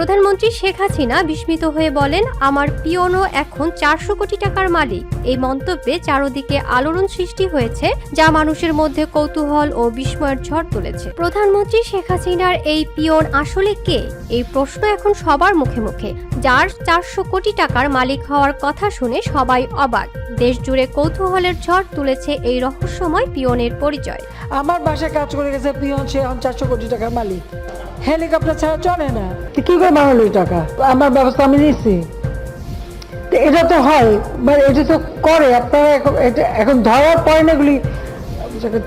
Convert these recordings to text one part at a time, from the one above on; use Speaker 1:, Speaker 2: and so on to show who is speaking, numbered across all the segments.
Speaker 1: প্রধানমন্ত্রী শেখ হাসিনা বিস্মিত হয়ে বলেন আমার পিওনো এখন চারশো কোটি টাকার মালিক। এই মন্তব্যে চারদিকে আলোড়ন সৃষ্টি হয়েছে যা মানুষের মধ্যে কৌতূহল ও বিস্ময়ের ঝড় তুলেছে। প্রধানমন্ত্রী শেখ হাসিনার এই পিয়ন আসলে কে? এই প্রশ্ন এখন সবার মুখে মুখে। যার চারশো কোটি টাকার মালিক হওয়ার কথা শুনে সবাই অবাক। দেশ জুড়ে কৌতূহলের ঝড় তুলেছে এই রহস্যময় পিয়নের পরিচয়।
Speaker 2: আমার বাসায় কাজ করে গেছে পিয়ন সে এখন চারশো কোটি টাকার মালিক। হেলিকপ্টার ছাড়া চলে না। কি করে বানালো এই টাকা। আমার ব্যবস্থা আমি নিচ্ছি এটা তো হয় মানে এটা তো করে, আপনারা এখন ধরার পরে এগুলি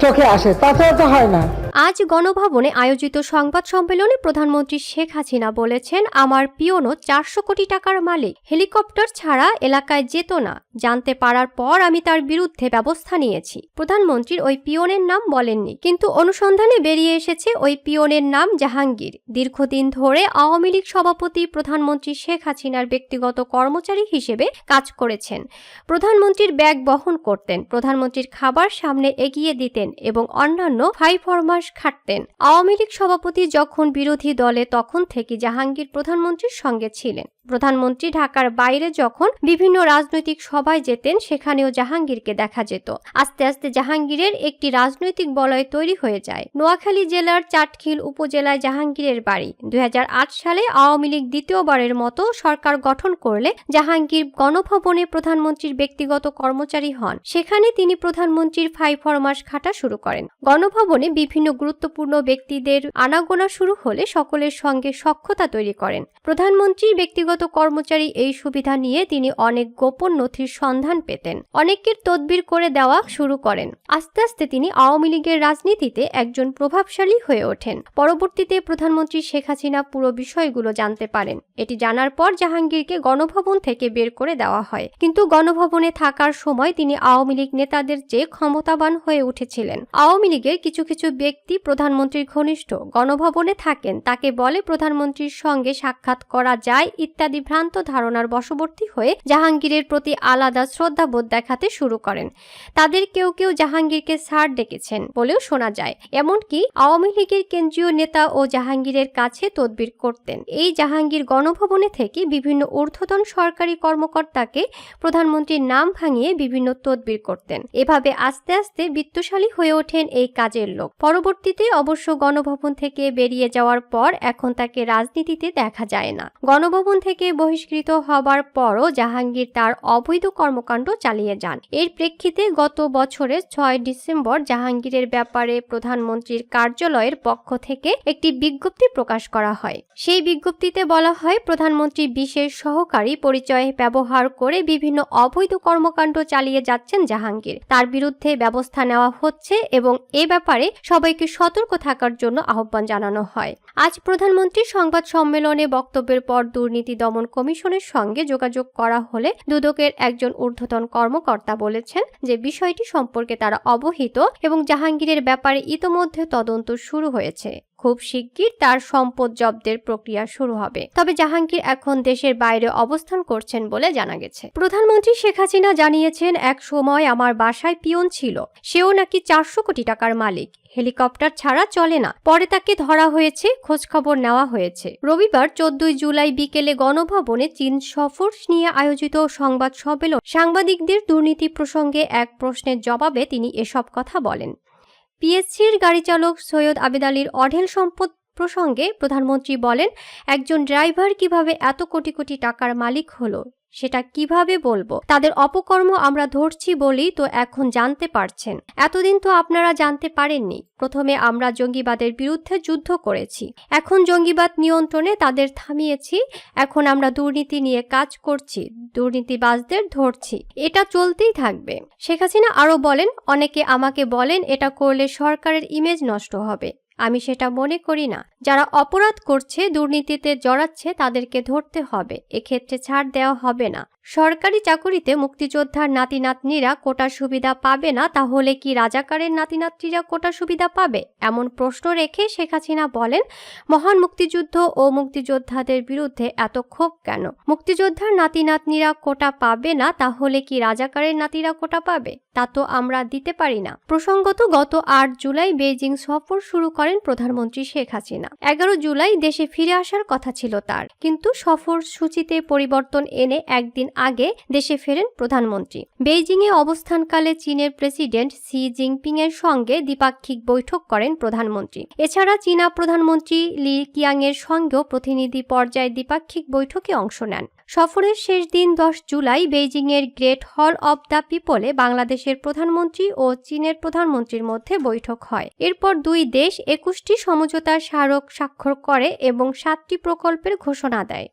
Speaker 2: চোখে আসে, তাছাড়া তো হয় না।
Speaker 1: আজ গণভবনে আয়োজিত সংবাদ সম্মেলনে প্রধানমন্ত্রী শেখ হাসিনা বলেছেন, আমার পিওনো চারশো কোটি টাকার মালিক। হেলিকপ্টার ছাড়া এলাকায় যেত না। জানতে পারার পর আমি তার বিরুদ্ধে ব্যবস্থা নিয়েছি। প্রধানমন্ত্রীর ওই পিওনের নাম বলেননি, কিন্তু অনুসন্ধানে বেরিয়ে এসেছে ওই পিওনের নাম জাহাঙ্গীর। দীর্ঘদিন ধরে আওয়ামী লীগ সভাপতি প্রধানমন্ত্রী শেখ হাসিনার ব্যক্তিগত কর্মচারী হিসেবে কাজ করেছেন। প্রধানমন্ত্রীর ব্যাগ বহন করতেন, প্রধানমন্ত্রীর খাবার সামনে এগিয়ে দিতেন এবং অন্যান্য ফাই ফরমাস খাটতেন। আওয়ামী লীগ সভাপতি যখন বিরোধী দলে তখন থেকে জাহাঙ্গীর প্রধানমন্ত্রীর সঙ্গে ছিলেন। প্রধানমন্ত্রী ঢাকার বাইরে যখন বিভিন্ন রাজনৈতিক সভায় যেতেন, সেখানেও জাহাঙ্গীরকে দেখা যেত। আস্তে আস্তে জাহাঙ্গীরের একটি রাজনৈতিক বলয় তৈরি হয়ে যায়। নোয়াখালী জেলার চাটখিল উপজেলায় জাহাঙ্গীরের বাড়ি। দুই হাজার আট সালে আওয়ামী লীগ দ্বিতীয়বারের মতো সরকার গঠন করলে জাহাঙ্গীর গণভবনে প্রধানমন্ত্রীর ব্যক্তিগত কর্মচারী হন। সেখানে তিনি প্রধানমন্ত্রীর ফাই ফরমাস খাটা শুরু করেন। গণভবনে বিভিন্ন গুরুত্বপূর্ণ ব্যক্তিদের আনাগোনা শুরু হলে সকলের সঙ্গে সক্ষতা তৈরি করেন। প্রধানমন্ত্রীর ব্যক্তিগত কর্মচারী এই সুবিধা নিয়ে তিনি অনেক গোপন নথির সন্ধান পেতেন। অনেকের তদবির করে দেওয়া শুরু করেন। আস্তে আস্তে তিনি আওয়ামী লীগের রাজনীতিতে একজন প্রভাবশালী হয়ে ওঠেন। পরবর্তীতে প্রধানমন্ত্রী শেখ হাসিনা পুরো বিষয়গুলো জানতে পারেন। এটি জানার পর জাহাঙ্গীরকে গণভবন থেকে বের করে দেওয়া হয়। কিন্তু গণভবনে থাকার সময় তিনি আওয়ামী লীগ নেতাদের চেয়ে ক্ষমতাবান হয়ে উঠেছিলেন। আওয়ামী লীগের কিছু কিছু ব্যক্তি প্রধানমন্ত্রীর ঘনিষ্ঠ গণভবনে থাকেন। তাকে বলে প্রধানমন্ত্রীর সঙ্গে সাক্ষাৎ করা যায়, ইত্যাদি। ভ্রান্ত ধারণার বশবর্তী হয়ে জাহাঙ্গীরের প্রতি আলাদা শ্রদ্ধাবোধ দেখাতে শুরু করেন। তাদের কেউ কেউ জাহাঙ্গীরকে স্যার ডেকেছেন বলেও শোনা যায়। এমনকি আওয়ামী লীগের কেন্দ্রীয় নেতা ও জাহাঙ্গীরের কাছে তদবির করতেন। এই জাহাঙ্গীর গণভবনে থেকে বিভিন্ন ঊর্ধ্বতন সরকারি কর্মকর্তাকে প্রধানমন্ত্রীর নাম ভাঙিয়ে বিভিন্ন তদবির করতেন। এভাবে আস্তে আস্তে বিত্তশালী হয়ে ওঠেন এই কাজের লোক। পরবর্তীতে অবশ্য গণভবন থেকে বেরিয়ে যাওয়ার পর এখন তাকে রাজনীতিতে দেখা যায় না। গণভবন থেকে বহিষ্কৃত হবার পরও জাহাঙ্গীর তার অবৈধ কর্মকাণ্ড চালিয়ে যান। এর প্রেক্ষিতে গত বছরের ছয় ডিসেম্বর জাহাঙ্গীরের ব্যাপারে প্রধানমন্ত্রীর কার্যালয়ের পক্ষ থেকে একটি বিজ্ঞপ্তি প্রকাশ করা হয়। সেই বিজ্ঞপ্তিতে বলা হয়, প্রধানমন্ত্রী বিশেষ সহকারী পরিচয় ব্যবহার করে বিভিন্ন অবৈধ কর্মকাণ্ড চালিয়ে যাচ্ছেন জাহাঙ্গীর। তার বিরুদ্ধে ব্যবস্থা নেওয়া হচ্ছে এবং এ ব্যাপারে সবাইকে সতর্ক থাকার জন্য আহ্বান জানানো হয়। আজ প্রধানমন্ত্রী সংবাদ সম্মেলনে বক্তব্যের পর দুর্নীতি দমন কমিশনের সঙ্গে যোগাযোগ করা হলে দুদকের একজন ঊর্ধ্বতন কর্মকর্তা বলেছেন যে বিষয়টি সম্পর্কে তারা অবহিত এবং জাহাঙ্গীরের ব্যাপারে ইতোমধ্যে তদন্ত শুরু হয়েছে। খুব শিগগির তার সম্পদ জব্দের প্রক্রিয়া শুরু হবে। তবে জাহাঙ্গীর এখন দেশের বাইরে অবস্থান করছেন বলে জানা গেছে। প্রধানমন্ত্রী শেখ হাসিনা জানিয়েছেন, এক সময় আমার বাসায় পিয়ন ছিল। সেও নাকি চারশো কোটি টাকার মালিক। হেলিকপ্টার ছাড়া চলে না। পরে তাকে ধরা হয়েছে, খোঁজখবর নেওয়া হয়েছে। রবিবার চোদ্দই জুলাই বিকেলে গণভবনে চীন সফর নিয়ে আয়োজিত সংবাদ সম্মেলন সাংবাদিকদের দুর্নীতি প্রসঙ্গে এক প্রশ্নের জবাবে তিনি এসব কথা বলেন। পিএসসির গাড়ি চালক সৈয়দ আবেদ আলীর অঢেল সম্পদ প্রসঙ্গে প্রধানমন্ত্রী বলেন, একজন ড্রাইভার কীভাবে এত কোটি কোটি টাকার মালিক হলো? সেটা কীভাবে বলব? তাদের অপকর্ম আমরা ধরছি বলেই তো এখন জানতে পারছেন। এতদিন তো আপনারা জানতে পারেননি। প্রথমে আমরা জঙ্গিবাদের বিরুদ্ধে যুদ্ধ করেছি। এখন জঙ্গিবাদ নিয়ন্ত্রণে তাদের থামিয়েছি। এখন আমরা দুর্নীতি নিয়ে কাজ করছি, দুর্নীতিবাজদের ধরছি। এটা চলতেই থাকবে। শেখ হাসিনা আরও বলেন, অনেকে আমাকে বলেন এটা করলে সরকারের ইমেজ নষ্ট হবে। আমি সেটা মনে করি না। যারা অপরাধ করছে, দুর্নীতিতে জড়াচ্ছে, তাদেরকে ধরতে হবে। এক্ষেত্রে ছাড় দেওয়া হবে না। সরকারি চাকুরিতে মুক্তিযোদ্ধার নাতি নাতনিরা কোটা সুবিধা পাবে না, তাহলে কি রাজাকারের নাতি নাতনিরা কোটা সুবিধা পাবে? এমন প্রশ্ন রেখে শেখ হাসিনা বলেন, মহান মুক্তিযুদ্ধ ও মুক্তিযোদ্ধাদের বিরুদ্ধে এত ক্ষোভ কেন? মুক্তিযোদ্ধার নাতি নাতনিরা কোটা পাবে না, তাহলে কি রাজাকারের নাতিরা কোটা পাবে? তা তো আমরা দিতে পারি না। প্রসঙ্গত, গত আট জুলাই বেইজিং সফর শুরু করেন প্রধানমন্ত্রী শেখ হাসিনা। এগারো জুলাই দেশে ফিরে আসার কথা ছিল তার। কিন্তু সফর সূচিতে পরিবর্তন এনে একদিন আগে দেশে ফেরেন প্রধানমন্ত্রী। বেইজিংয়ে অবস্থানকালে চীনের প্রেসিডেন্ট সি জিনপিং এর সঙ্গে দ্বিপাক্ষিক বৈঠক করেন প্রধানমন্ত্রী। এছাড়া চীনা প্রধানমন্ত্রী লি কিয়াং এর সঙ্গেও প্রতিনিধি পর্যায়ে দ্বিপাক্ষিক বৈঠকে অংশ নেন। সফরের শেষ দিন দশ জুলাই বেইজিংয়ের গ্রেট হল অব দ্য পিপলে বাংলাদেশের প্রধানমন্ত্রী ও চীনের প্রধানমন্ত্রীর মধ্যে বৈঠক হয়। এরপর দুই দেশ একুশটি সমঝোতার স্মারক স্বাক্ষর করে এবং সাতটি প্রকল্পের ঘোষণা দেয়।